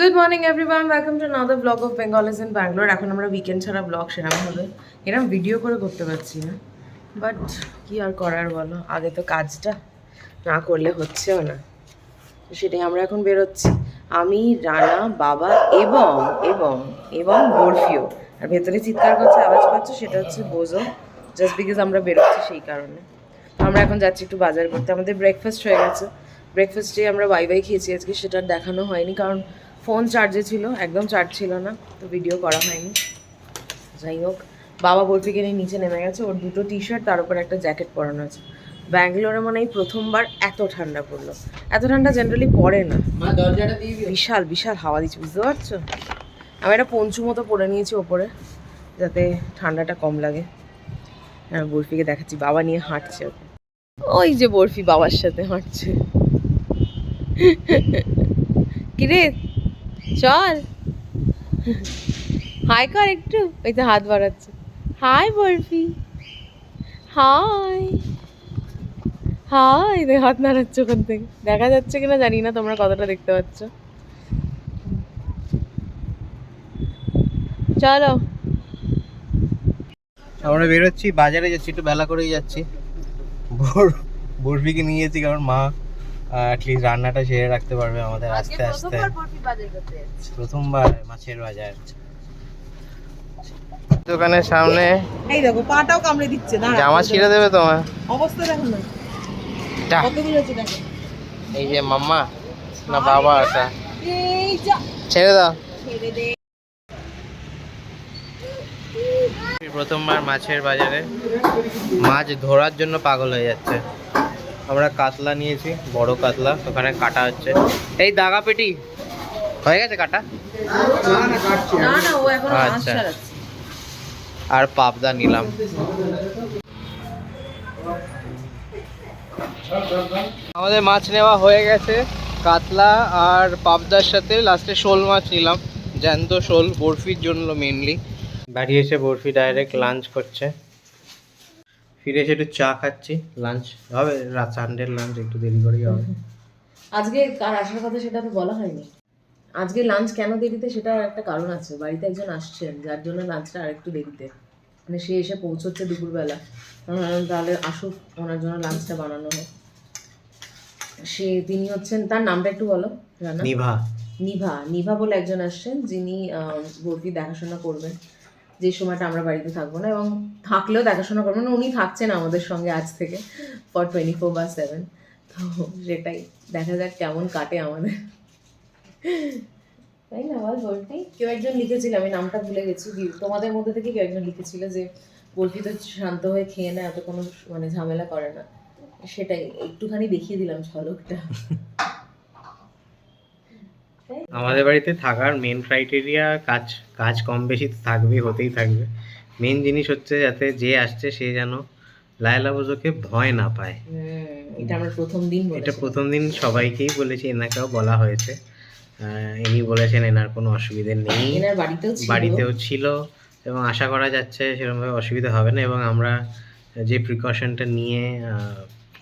Good morning everyone welcome to another blog of Bengal is in Bangalore এখন আমরা weekend ছাড়া blog সেরকম হবে এরকম ভিডিও করে করতে পারছি না। বাট কি আর করার বলো? আগে তো কাজটা না করলে হচ্ছেও না। সেটাই আমরা এখন বেরোচ্ছি। আমি, রানা, বাবা এবং এবং এবং বরফিও। আর ভেতরে চিৎকার করছে, আওয়াজ পাচ্ছ, সেটা হচ্ছে বোঝো। জাস্ট বিকজ আমরা বেরোচ্ছি সেই কারণে। আমরা এখন যাচ্ছি একটু বাজার করতে। আমাদের ব্রেকফাস্ট হয়ে গেছে। ব্রেকফাস্টে আমরা ওয়াই ওয়াই খেয়েছি। আজকে সেটা দেখানো হয়নি। কারণ ফোন চার্জে ছিল একদম চার্জ ছিল না তো ভিডিও করা হয়নি। যাই হোক বাবা বরফিকে নিয়ে নিচে নেমে গেছে ওর দুটো টি শার্ট তার উপর একটা জ্যাকেট পরানো আছে। ব্যাঙ্গালোরে মনে হয় প্রথমবার এত ঠান্ডা পড়ল। এত ঠান্ডা জেনারেলি পড়ে না। বিশাল বিশাল হাওয়া দিচ্ছে বুঝতে পারছ? আমি একটা পঞ্চু মতো পরে নিয়েছি ওপরে যাতে ঠান্ডাটা কম লাগে। হ্যাঁ বরফিকে দেখাচ্ছি বাবা নিয়ে হাঁটছে ওকে ওই যে বরফি বাবার সাথে হাঁটছে। কিরে? চল। হাই কর একটু। ওই তো হাত বাড়াচ্ছে। হাই বরফি। হাই। হাই। হাত নাড়াচ্ছে ওখান থেকে। দেখা যাচ্ছে কিনা জানি না, তোমরা কতটা দেখতে পাচ্ছ। চলো। আমরা বেরোচ্ছি, বাজারে যাচ্ছি, একটু বেলা করেই যাচ্ছি। বোর বরফিকে নিয়ে যাচ্ছি, কারণ মা অ্যাটলিস্ট রান্নাটা সেরে রাখতে পারবে আমাদের আস্তে আস্তে। প্রথমবার মাছের বাজার। দোকানের সামনে। এই দেখো পাটাও কামড়ে দিচ্ছে না জামা ছিঁড়ে দেবে তোমার। অবস্থা দেখো না। এই যে মাম্মা না বাবা এটা। ছেড়ে দাও। ছেড়ে প্রথমবার মাছের বাজারে মাছ ধরার জন্য পাগল হয়ে যাচ্ছে। আমরা কাতলা নিয়েছি, বড় কাতলা, ওখানে কাটা হচ্ছে। এই দাগা পেটি, হয়ে গেছে কাটা? আচ্ছা। আর পাবদা নিলাম। আমাদের মাছ নেওয়া হয়ে গেছে, কাতলা আর পাবদার সাথে লাস্টে শোল মাছ নিলাম, জ্যান্ত শোল, বরফির জন্য মেনলি বাড়ি এসে বরফি ডাইরেক্ট লাঞ্চ করছে। ফিরে এসে একটু চা খাচ্ছি লাঞ্চ হবে রাত সানডের লাঞ্চ একটু দেরি করেই হবে। আজকে কার আসার কথা সেটা তো বলা হয়নি। আজকে লাঞ্চ কেন দেরিতে সেটা একটা কারণ আছে বাড়িতে একজন আসছেন যার জন্য লাঞ্চটা আরেকটু দেরিতে। মানে সে এসে পৌঁছচ্ছে দুপুরবেলা। তাহলে আসুক ওনার জন্য লাঞ্চটা বানানো হোক। সে তিনি হচ্ছেন তার নামটা একটু বলো নিভা। নিভা নিভা বলে একজন আসছেন যিনি বরফি দেখাশোনা করবেন। যে সময়টা আমরা বাড়িতে থাকব না এবং থাকলেও দেখাশোনা করব না, উনি থাকছেন আমাদের সঙ্গে আজ থেকে ফর টোয়েন্টি ফোর বা সেভেন তো সেটাই, দেখা যাক কেমন কাটে আমাদের। তাই না, বল বলতি? কেউ একজন লিখেছিল, আমি নামটা ভুলে গেছি। তোমাদের মধ্যে থেকে কেউ একজন লিখেছিল যে বরফি তো শান্ত হয়ে খেয়ে না এত কোনো মানে ঝামেলা করে না। সেটাই, একটুখানি দেখিয়ে দিলাম ঝলকটা। আমাদের বাড়িতে থাকার মেন ক্রাইটেরিয়া কাজ কাজ কম বেশি তো থাকবেই হতেই থাকবে। মেন জিনিস হচ্ছে যাতে যে আসছে সে যেন লায়লা পুজোকে ভয় না পায়। হুম, এটা আমরা প্রথম দিন এটা প্রথম দিন সবাইকেই বলেছি এনাকেও বলা হয়েছে। ইনি বলেছেন এনার কোনো অসুবিধে নেই। বাড়িতেও ছিল। এবং আশা করা যাচ্ছে সেরকমভাবে অসুবিধা হবে না এবং আমরা যে প্রিকশনটা নিয়ে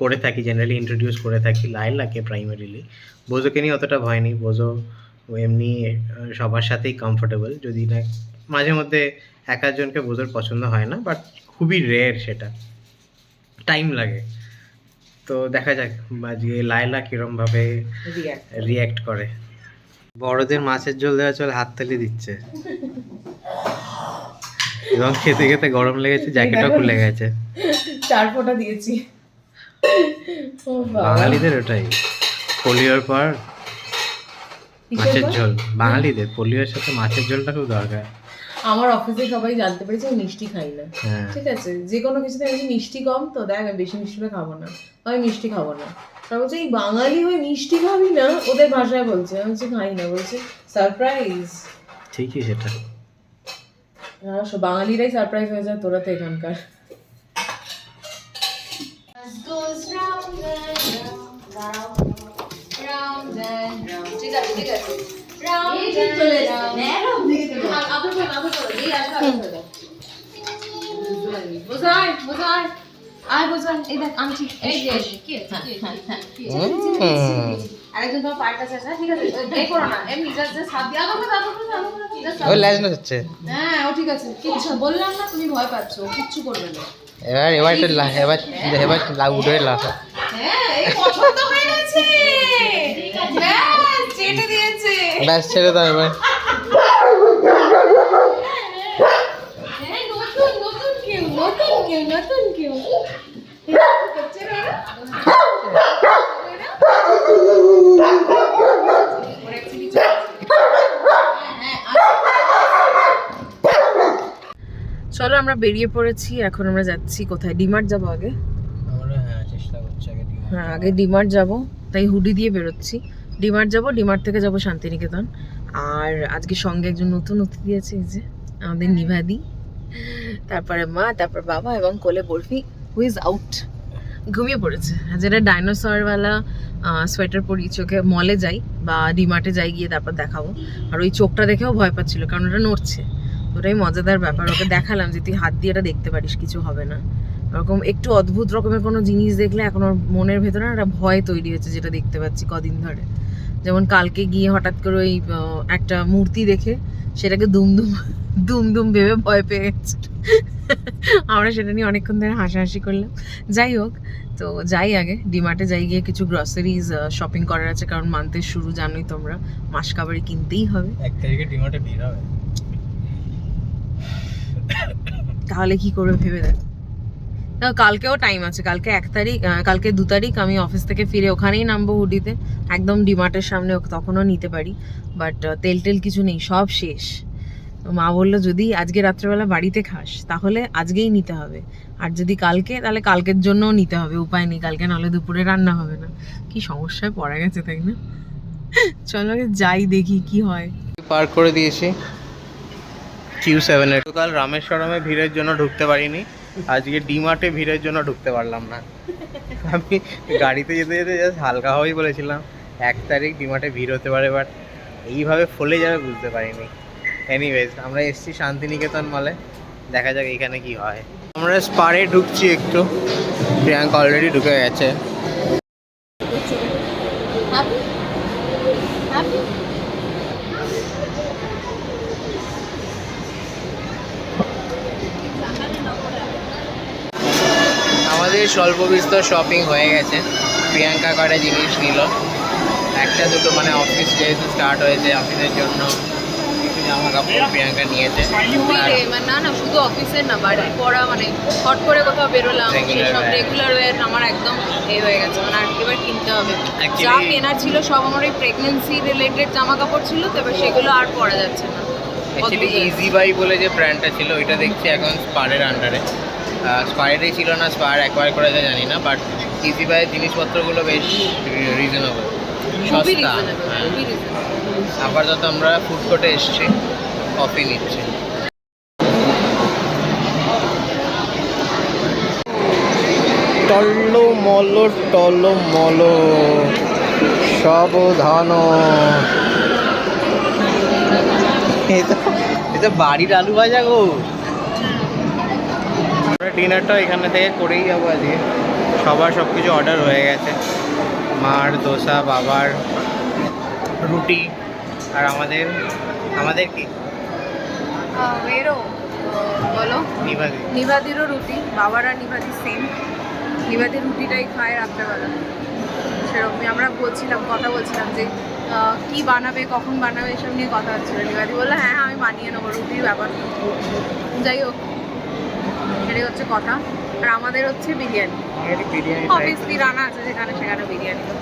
করে থাকি জেনারেলি ইন্ট্রোডিউস করে থাকি লাইলাকে প্রাইমারিলি বোঝোকে নিয়ে অতটা ভয় নেই। বোঝো ও এমনি সবার সাথেই কমফোর্টেবল যদি না মাঝে মধ্যে এক একজনকে বোঝার পছন্দ হয় না বাট খুবই রেয়ার সেটা। টাইম লাগে। তো দেখা যাক আজকে লাইলা কীরমভাবে রিয়াক্ট রিয়্যাক্ট করে। বড়দের মাছের ঝোল দেওয়া চলে হাততালি দিচ্ছে। এবং খেতে খেতে গরম লেগেছে জ্যাকেটও খুলে গেছে। চার ফোঁটা দিয়েছি। বাঙালিদের ওটাই। পোলিওর পর মাছের ঝোল? বাঙালিদের পোলিওর সাথে মাছের ঝোলটা খুব দরকার। আমার অফিসে সবাই জানতে পেরেছে আমি মিষ্টি খাই না। হ্যাঁ। ঠিক আছে? যে কোনো কিছুতে আমি মিষ্টি কম তো দেখ আমি বেশি মিষ্টি হলে খাব না। আমি মিষ্টি খাব না। তারা বলছে এই বাঙালি হয়ে মিষ্টি খাবি না? ওদের ভাষায় বলছে। আমি বলছি খাই না। বলছে সারপ্রাইজ ঠিকই সেটা। বাঙালিরাই সারপ্রাইজ হয়ে যায় তোরা তো এখানকার। হ্যাঁ ও ঠিক আছে বললাম না তুমি ভয় পাচ্ছ কিচ্ছু করবে না এবার এবার এবার এবার লাউ লাভ হ্যাঁ ব্যাস চেটে দিয়েছে। ছেড়ে দাও এবার। হ্যাঁ চলো আমরা বেরিয়ে পড়েছি এখন আমরা যাচ্ছি কোথায়? ডিমার্ট যাব আগে? হ্যাঁ চেষ্টা করছি আগে হ্যাঁ আগে ডিমার্ট যাব তাই হুডি দিয়ে বেরোচ্ছি। ডিমার্ট যাব ডিমার্ট থেকে যাব শান্তিনিকেতন। আর আজকে সঙ্গে একজন নতুন অতিথি আছে এই যে আমাদের নিভাদি। তারপরে মা তারপর বাবা এবং কোলে বরফি হু ইজ আউট ঘুমিয়ে পড়েছে। যেটা ডাইনোসরওয়ালা সোয়েটার পরি চোখে মলে যাই বা ডিমার্টে যাই গিয়ে তারপর দেখাবো। আর ওই চোখটা দেখেও ভয় পাচ্ছিল কারণ ওটা নড়ছে। ওটাই মজাদার ব্যাপার ওকে দেখালাম যে তুই হাত দিয়ে এটা দেখতে পারিস কিছু হবে না। ওরকম একটু অদ্ভুত রকমের কোনো জিনিস দেখলে এখন ওর মনের ভেতরে একটা ভয় তৈরি হচ্ছে যেটা দেখতে পাচ্ছি কদিন ধরে। যেমন কালকে গিয়ে হঠাৎ করে ওই একটা মূর্তি দেখে সেটাকে দুমদুম দুমদুম ভেবে ভয় পেয়ে গেছে। আমরা সেটা নিয়ে অনেকক্ষণ ধরে হাসাহাসি করলাম। যাই হোক তো যাই আগে ডিমার্টে যাই গিয়ে কিছু গ্রসারিজ শপিং করার আছে কারণ মান্থের শুরু জানোই তোমরা মাস কাবাড়ি কিনতেই হবে। এক তারিখে ডিমান্ডে ভিড় হবে। তাহলে কি করবে ভেবে দেখো, কালকেও টাইম আছে। কালকে এক তারিখ কালকে দু তারিখ আমি অফিস থেকে ফিরে ওখানেই নামবো হুডিতে। একদম ডিমার্টের সামনে তখনও নিতে পারি। বাট তেল টেল কিছু নেই, সব শেষ। মা বলল, যদি আজকে রাত্রেবেলা বাড়িতে খাস, তাহলে আজকেই নিতে হবে। আর যদি কালকে, তাহলে কালকের জন্যও নিতে হবে, উপায় নেই। কালকে নাহলে দুপুরে রান্না হবে না। কি সমস্যায় পড়া গেছে, তাই না? চলো যাই দেখি কি হয়। পার্ক করে দিয়েছি। কিউ সেভেনের কাল রামেশ্বরমে ভিড়ের জন্য ঢুকতে পারিনি। আজকে ডিমার্টে ভিড়ের জন্য ঢুকতে পারলাম না। আমি গাড়িতে যেতে যেতে জাস্ট হালকা হবেই বলেছিলাম, এক তারিখ ডিমার্টে ভিড় হতে পারে বাট এইভাবে ফলে যাবে বুঝতে পারিনি। এনিওয়েজ আমরা এসছি শান্তিনিকেতন মলে দেখা যাক এখানে কি হয়। আমরা স্পারে ঢুকছি একটু প্রিয়াঙ্ক অলরেডি ঢুকে গেছে আমাদের স্বল্প বিস্তর শপিং হয়ে গেছে। প্রিয়াঙ্কা কটা জিনিস নিল। একটা দুটো মানে অফিস যেহেতু স্টার্ট হয়েছে অফিসের জন্য কিছু জামা কাপড় প্রিয়াঙ্কা নিয়েছে। মানে না না শুধু অফিসের না বাড়ির পড়া মানে হট করে কোথাও বেরোলাম সেসব. রেগুলার আমার একদম এ হয়ে গেছে। মানে আর এবার কিনতে হবে। যা কেনার ছিল সব আমার ওই প্রেগনেন্সি রিলেটেড জামা কাপড় ছিল সেগুলো আর পরা যাচ্ছে না। ইজি বাই বলে যে ব্র্যান্ডটা ছিল ওইটা দেখছি এখন স্পারের আন্ডারে স্পারেরই ছিল না স্পার অ্যাকোয়ার করেছে জানি না বাট ইজি বাইয়ের জিনিসপত্রগুলো বেশ রিজনেবল সস্তা হ্যাঁ। আপাতত আমরা ফুড কোর্টে এসেছি কফি নিচ্ছি। টল্লো মলো টলো মলো সাবধান। এটা এটা বাড়ির আলু ভাজা গো। ডিনারটা এখানে থেকে করেই যাব আজকে। সবার সব কিছু অর্ডার হয়ে গেছে। মার দোসা বাবার রুটি আর আমাদের আমাদের কি? এরও বলো। নিবাদি। নিবাদিরও রুটি বাবার আর নিবাদি সেম নিবাদির রুটিটাই খায় রাত্রেবেলা। সেরকমই আমরা বলছিলাম কথা বলছিলাম যে কি বানাবে কখন বানাবে এসব নিয়ে কথা হচ্ছিল। নিবাদি বলল হ্যাঁ আমি বানিয়ে নেব রুটির ব্যাপার। যাই হোক সেটাই হচ্ছে কথা আর আমাদের হচ্ছে বিরিয়ানি। অবভিয়াসলি রান্না আছে যেখানে সেখানে বিরিয়ানি তো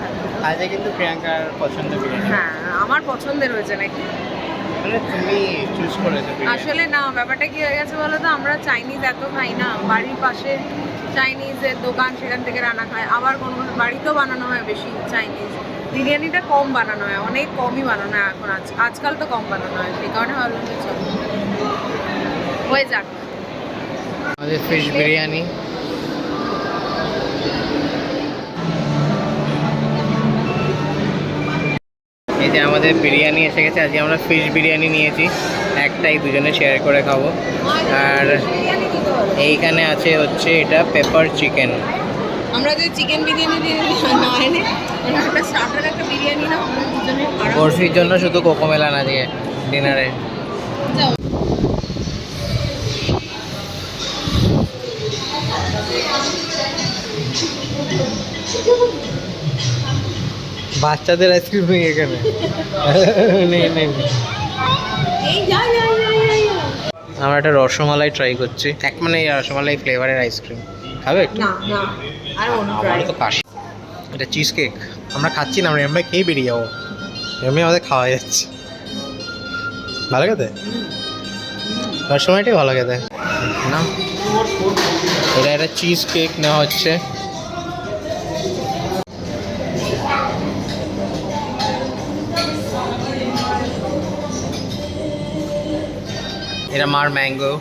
আজকে কিন্তু প্রিয়াঙ্কার পছন্দ বিরিয়ানি। হ্যাঁ আমার পছন্দের হয়েছে নাকি? মানে আসলে না ব্যাপারটা কি হয়ে গেছে বলো তো আমরা চাইনিজ এত খাই না বাড়ির পাশে চাইনিজের দোকান সেখান থেকে রান্না খায় আবার কোনো বাড়িতেও বানানো হয় বেশি চাইনিজ বিরিয়ানিটা কম বানানো হয় অনেক কমই বানানো হয় এখন আজ আজকাল তো কম বানানো হয় সেই কারণে ভাবলাম হয়ে যাক। আমাদের ফিশ বিরিয়ানি। এই যে আমাদের বিরিয়ানি এসে গেছে আজকে আমরা ফিশ বিরিয়ানি নিয়েছি। একটাই দুজনে শেয়ার করে খাব। আর এইখানে আছে হচ্ছে এটা পেপার চিকেন আমরা যে চিকেন বিরিয়ানি দিয়ে না এনে একটা স্টার্টার একটা বিরিয়ানি না দুজনে আরাম বরফির জন্য শুধু কোকো মেলা না দিয়ে ডিনারে বাচ্চাদের আইসক্রিম নেই এখানে নেই নেই। আমরা একটা রসমালাই ট্রাই করছি। এক মানে এই রসমালাই ফ্লেভারের আইসক্রিম খাবে একটু? না না আর অন্য তো কাশি। এটা চিজ কেক আমরা খাচ্ছি না আমরা এমনি খেয়ে বেরিয়ে যাব। এমনি আমাদের খাওয়া যাচ্ছে। ভালো খেতে? রসমালাইটাই ভালো খেতে। না। এটা একটা চিজ কেক নেওয়া হচ্ছে। এটা মার ম্যাঙ্গো